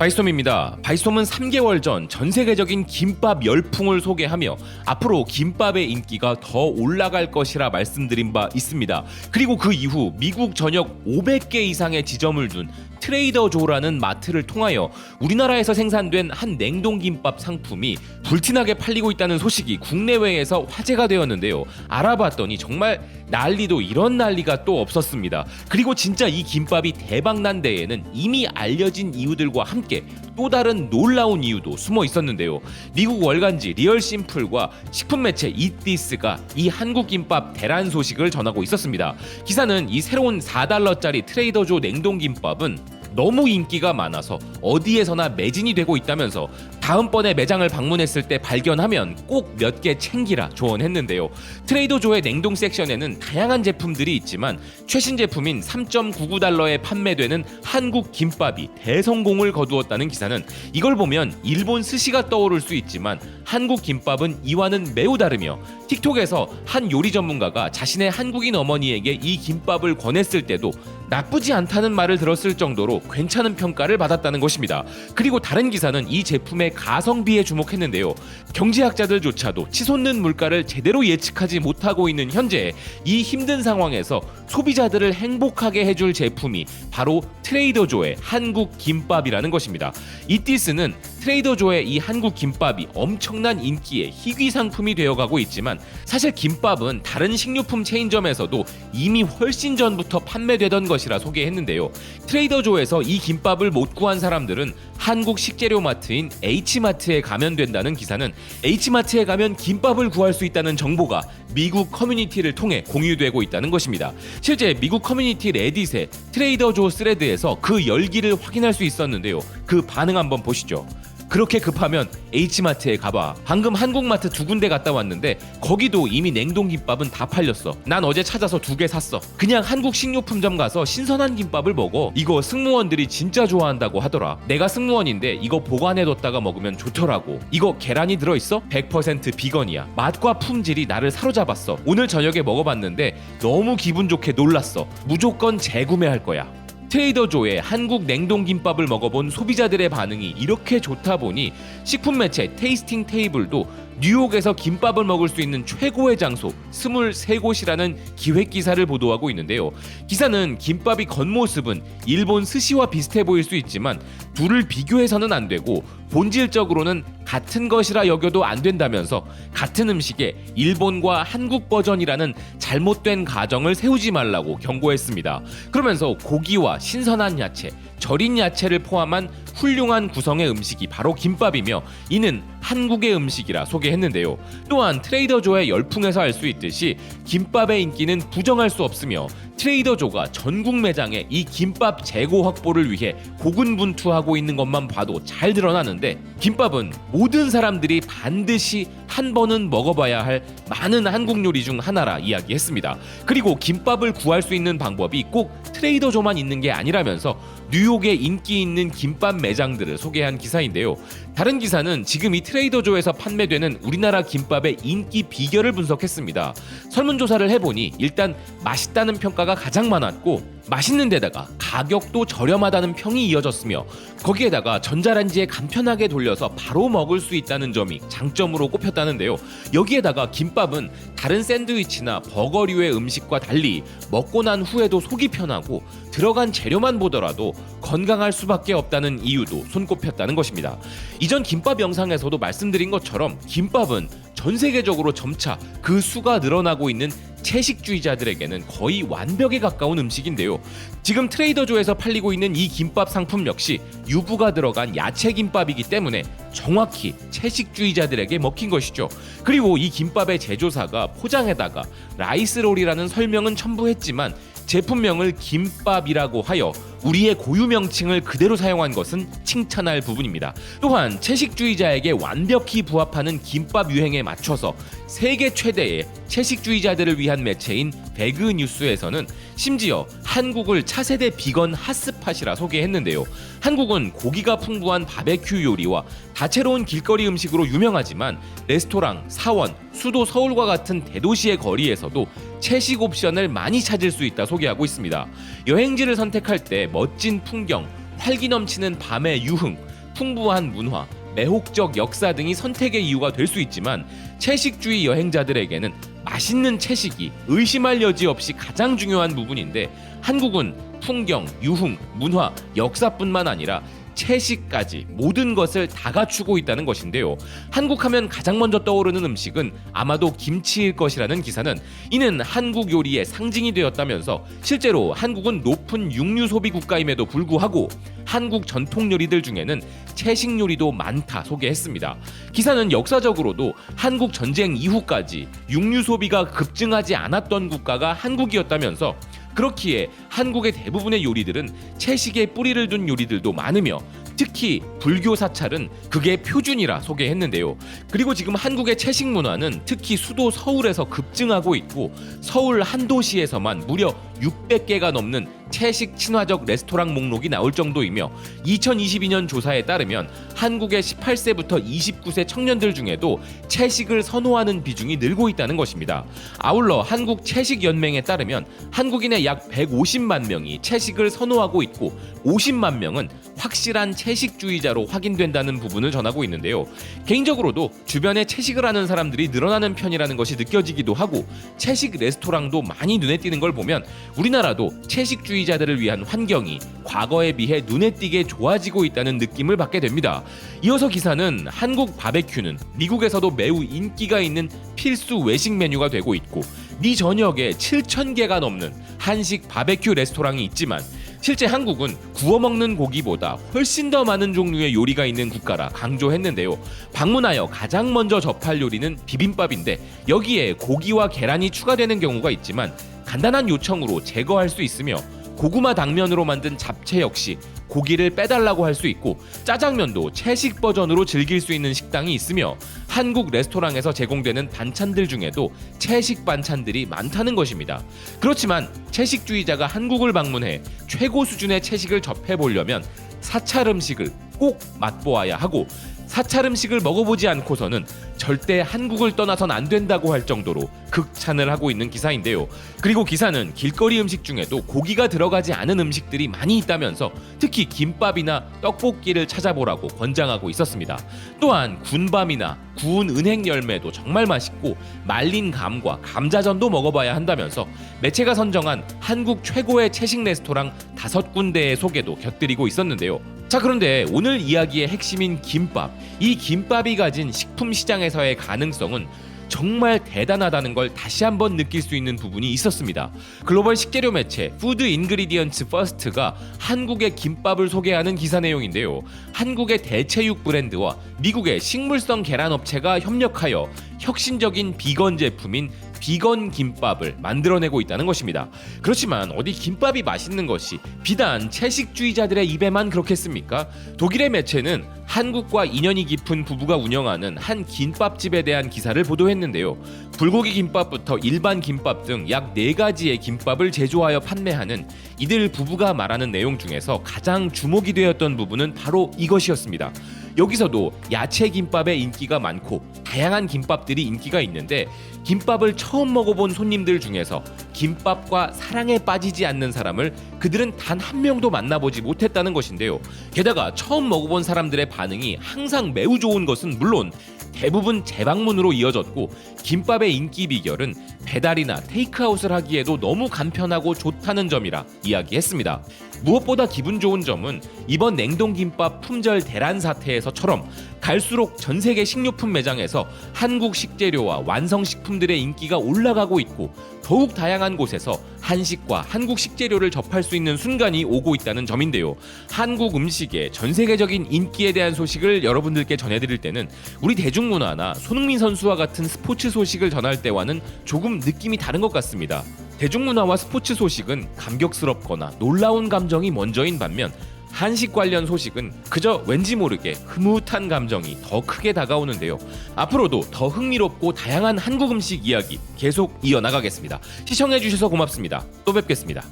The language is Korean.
바이솜입니다. 바이솜은 3개월 전 전 세계적인 김밥 열풍을 소개하며 앞으로 김밥의 인기가 더 올라갈 것이라 말씀드린 바 있습니다. 그리고 그 이후 미국 전역 500개 이상의 지점을 둔 트레이더 조라는 마트를 통하여 우리나라에서 생산된 한 냉동 김밥 상품이 불티나게 팔리고 있다는 소식이 국내외에서 화제가 되었는데요. 알아봤더니 정말 난리도 이런 난리가 또 없었습니다. 그리고 진짜 이 김밥이 대박난 데에는 이미 알려진 이유들과 함께 또 다른 놀라운 이유도 숨어 있었는데요. 미국 월간지 리얼 심플과 식품 매체 이디스가 이 한국 김밥 대란 소식을 전하고 있었습니다. 기사는 이 새로운 4달러짜리 트레이더조 냉동 김밥은 너무 인기가 많아서 어디에서나 매진이 되고 있다면서 다음번에 매장을 방문했을 때 발견하면 꼭 몇 개 챙기라 조언했는데요. 트레이더조의 냉동 섹션에는 다양한 제품들이 있지만 최신 제품인 3.99달러에 판매되는 한국 김밥이 대성공을 거두었다는 기사는 이걸 보면 일본 스시가 떠오를 수 있지만 한국 김밥은 이와는 매우 다르며 틱톡에서 한 요리 전문가가 자신의 한국인 어머니에게 이 김밥을 권했을 때도 나쁘지 않다는 말을 들었을 정도로 괜찮은 평가를 받았다는 것입니다. 그리고 다른 기사는 이 제품의 가성비에 주목했는데요. 경제학자들조차도 치솟는 물가를 제대로 예측하지 못하고 있는 현재 이 힘든 상황에서 소비자들을 행복하게 해줄 제품이 바로 트레이더조의 한국 김밥이라는 것입니다. 이티스는 트레이더 조의 이 한국 김밥이 엄청난 인기의 희귀 상품이 되어가고 있지만 사실 김밥은 다른 식료품 체인점에서도 이미 훨씬 전부터 판매되던 것이라 소개했는데요. 트레이더 조에서 이 김밥을 못 구한 사람들은 한국 식재료 마트인 H마트에 가면 된다는 기사는 H마트에 가면 김밥을 구할 수 있다는 정보가 미국 커뮤니티를 통해 공유되고 있다는 것입니다. 실제 미국 커뮤니티 레딧의 트레이더 조 스레드에서 그 열기를 확인할 수 있었는데요. 그 반응 한번 보시죠. 그렇게 급하면 H마트에 가봐. 방금 한국마트 두 군데 갔다 왔는데 거기도 이미 냉동 김밥은 다 팔렸어. 난 어제 찾아서 두 개 샀어. 그냥 한국 식료품점 가서 신선한 김밥을 먹어. 이거 승무원들이 진짜 좋아한다고 하더라. 내가 승무원인데 이거 보관해뒀다가 먹으면 좋더라고. 이거 계란이 들어있어? 100% 비건이야. 맛과 품질이 나를 사로잡았어. 오늘 저녁에 먹어봤는데 너무 기분 좋게 놀랐어. 무조건 재구매할 거야. 트레이더조의 한국 냉동 김밥을 먹어본 소비자들의 반응이 이렇게 좋다 보니 식품 매체 테이스팅 테이블도 뉴욕에서 김밥을 먹을 수 있는 최고의 장소 23곳이라는 기획 기사를 보도하고 있는데요. 기사는 김밥이 겉모습은 일본 스시와 비슷해 보일 수 있지만 둘을 비교해서는 안 되고 본질적으로는 같은 것이라 여겨도 안 된다면서 같은 음식에 일본과 한국 버전이라는 잘못된 가정을 세우지 말라고 경고했습니다. 그러면서 고기와 신선한 야채, 절인 야채를 포함한 훌륭한 구성의 음식이 바로 김밥이며 이는 한국의 음식이라 소개했는데요. 또한 트레이더조의 열풍에서 알 수 있듯이 김밥의 인기는 부정할 수 없으며 트레이더조가 전국 매장에 이 김밥 재고 확보를 위해 고군분투하고 있는 것만 봐도 잘 드러나는데 김밥은 모든 사람들이 반드시 한 번은 먹어봐야 할 많은 한국 요리 중 하나라 이야기했습니다. 그리고 김밥을 구할 수 있는 방법이 꼭 트레이더조만 있는 게 아니라면서 뉴욕의 인기 있는 김밥 매장들을 소개한 기사인데요. 다른 기사는 지금 이 트레이더조에서 판매되는 우리나라 김밥의 인기 비결을 분석했습니다. 설문조사를 해보니 일단 맛있다는 평가가 가장 많았고 맛있는 데다가 가격도 저렴하다는 평이 이어졌으며 거기에다가 전자레인지에 간편하게 돌려서 바로 먹을 수 있다는 점이 장점으로 꼽혔다는데요. 여기에다가 김밥은 다른 샌드위치나 버거류의 음식과 달리 먹고 난 후에도 속이 편하고 들어간 재료만 보더라도 건강할 수밖에 없다는 이유도 손꼽혔다는 것입니다. 이전 김밥 영상에서도 말씀드린 것처럼 김밥은 전 세계적으로 점차 그 수가 늘어나고 있는 채식주의자들에게는 거의 완벽에 가까운 음식인데요. 지금 트레이더조에서 팔리고 있는 이 김밥 상품 역시 유부가 들어간 야채 김밥이기 때문에 정확히 채식주의자들에게 먹힌 것이죠. 그리고 이 김밥의 제조사가 포장에다가 라이스롤이라는 설명은 첨부했지만 제품명을 김밥이라고 하여 우리의 고유 명칭을 그대로 사용한 것은 칭찬할 부분입니다. 또한 채식주의자에게 완벽히 부합하는 김밥 유행에 맞춰서 세계 최대의 채식주의자들을 위한 매체인 배그 뉴스에서는 심지어 한국을 차세대 비건 핫스팟이라 소개했는데요. 한국은 고기가 풍부한 바베큐 요리와 다채로운 길거리 음식으로 유명하지만 레스토랑, 사원, 수도 서울과 같은 대도시의 거리에서도 채식 옵션을 많이 찾을 수 있다 소개하고 있습니다. 여행지를 선택할 때 멋진 풍경, 활기 넘치는 밤의 유흥, 풍부한 문화, 매혹적 역사 등이 선택의 이유가 될 수 있지만 채식주의 여행자들에게는 맛있는 채식이 의심할 여지 없이 가장 중요한 부분인데 한국은 풍경, 유흥, 문화, 역사뿐만 아니라 채식까지 모든 것을 다 갖추고 있다는 것인데요. 한국하면 가장 먼저 떠오르는 음식은 아마도 김치일 것이라는 기사는 이는 한국 요리의 상징이 되었다면서 실제로 한국은 높은 육류 소비 국가임에도 불구하고 한국 전통 요리들 중에는 채식 요리도 많다 소개했습니다. 기사는 역사적으로도 한국 전쟁 이후까지 육류 소비가 급증하지 않았던 국가가 한국이었다면서 그렇기에 한국의 대부분의 요리들은 채식에 뿌리를 둔 요리들도 많으며 특히 불교 사찰은 그게 표준이라 소개했는데요. 그리고 지금 한국의 채식 문화는 특히 수도 서울에서 급증하고 있고 서울 한 도시에서만 무려 600개가 넘는 채식 친화적 레스토랑 목록이 나올 정도이며 2022년 조사에 따르면 한국의 18세부터 29세 청년들 중에도 채식을 선호하는 비중이 늘고 있다는 것입니다. 아울러 한국 채식 연맹에 따르면 한국인의 약 150만 명이 채식을 선호하고 있고 50만 명은 확실한 채식주의자로 확인된다는 부분을 전하고 있는데요. 개인적으로도 주변에 채식을 하는 사람들이 늘어나는 편이라는 것이 느껴지기도 하고 채식 레스토랑도 많이 눈에 띄는 걸 보면 우리나라도 채식주의자들을 위한 환경이 과거에 비해 눈에 띄게 좋아지고 있다는 느낌을 받게 됩니다. 이어서 기사는 한국 바베큐는 미국에서도 매우 인기가 있는 필수 외식 메뉴가 되고 있고 미 전역에 7천 개가 넘는 한식 바베큐 레스토랑이 있지만 실제 한국은 구워 먹는 고기보다 훨씬 더 많은 종류의 요리가 있는 국가라 강조했는데요. 방문하여 가장 먼저 접할 요리는 비빔밥인데 여기에 고기와 계란이 추가되는 경우가 있지만 간단한 요청으로 제거할 수 있으며 고구마 당면으로 만든 잡채 역시 고기를 빼달라고 할 수 있고 짜장면도 채식 버전으로 즐길 수 있는 식당이 있으며 한국 레스토랑에서 제공되는 반찬들 중에도 채식 반찬들이 많다는 것입니다. 그렇지만 채식주의자가 한국을 방문해 최고 수준의 채식을 접해 보려면 사찰 음식을 꼭 맛보아야 하고 사찰 음식을 먹어보지 않고서는 절대 한국을 떠나선 안 된다고 할 정도로 극찬을 하고 있는 기사인데요. 그리고 기사는 길거리 음식 중에도 고기가 들어가지 않은 음식들이 많이 있다면서 특히 김밥이나 떡볶이를 찾아보라고 권장하고 있었습니다. 또한 군밤이나 구운 은행 열매도 정말 맛있고 말린 감과 감자전도 먹어봐야 한다면서 매체가 선정한 한국 최고의 채식 레스토랑 다섯 군데의 소개도 곁들이고 있었는데요. 자 그런데 오늘 이야기의 핵심인 김밥 이 김밥이 가진 식품 시장에서의 가능성은 정말 대단하다는 걸 다시 한번 느낄 수 있는 부분이 있었습니다. 글로벌 식재료 매체 푸드 인그리디언츠 퍼스트가 한국의 김밥을 소개하는 기사 내용인데요. 한국의 대체육 브랜드와 미국의 식물성 계란 업체가 협력하여 혁신적인 비건 제품인 비건 김밥을 만들어내고 있다는 것입니다. 그렇지만 어디 김밥이 맛있는 것이 비단 채식주의자들의 입에만 그렇겠습니까? 독일의 매체는 한국과 인연이 깊은 부부가 운영하는 한 김밥집에 대한 기사를 보도했는데요. 불고기 김밥부터 일반 김밥 등약네 가지의 김밥을 제조하여 판매하는 이들 부부가 말하는 내용 중에서 가장 주목이 되었던 부분은 바로 이것이었습니다. 여기서도 야채 김밥의 인기가 많고 다양한 김밥들이 인기가 있는데 김밥을 처음 먹어본 손님들 중에서 김밥과 사랑에 빠지지 않는 사람을 그들은 단 한 명도 만나보지 못했다는 것인데요. 게다가 처음 먹어본 사람들의 반응이 항상 매우 좋은 것은 물론 대부분 재방문으로 이어졌고 김밥의 인기 비결은 배달이나 테이크아웃을 하기에도 너무 간편하고 좋다는 점이라 이야기했습니다. 무엇보다 기분 좋은 점은 이번 냉동김밥 품절 대란 사태에서처럼 갈수록 전 세계 식료품 매장에서 한국 식재료와 완성 식품들의 인기가 올라가고 있고 더욱 다양한 곳에서 한식과 한국 식재료를 접할 수 있는 순간이 오고 있다는 점인데요. 한국 음식의 전 세계적인 인기에 대한 소식을 여러분들께 전해드릴 때는 우리 대중문화나 손흥민 선수와 같은 스포츠 소식을 전할 때와는 조금 느낌이 다른 것 같습니다. 대중문화와 스포츠 소식은 감격스럽거나 놀라운 감정이 먼저인 반면 한식 관련 소식은 그저 왠지 모르게 흐뭇한 감정이 더 크게 다가오는데요. 앞으로도 더 흥미롭고 다양한 한국 음식 이야기 계속 이어나가겠습니다. 시청해주셔서 고맙습니다. 또 뵙겠습니다.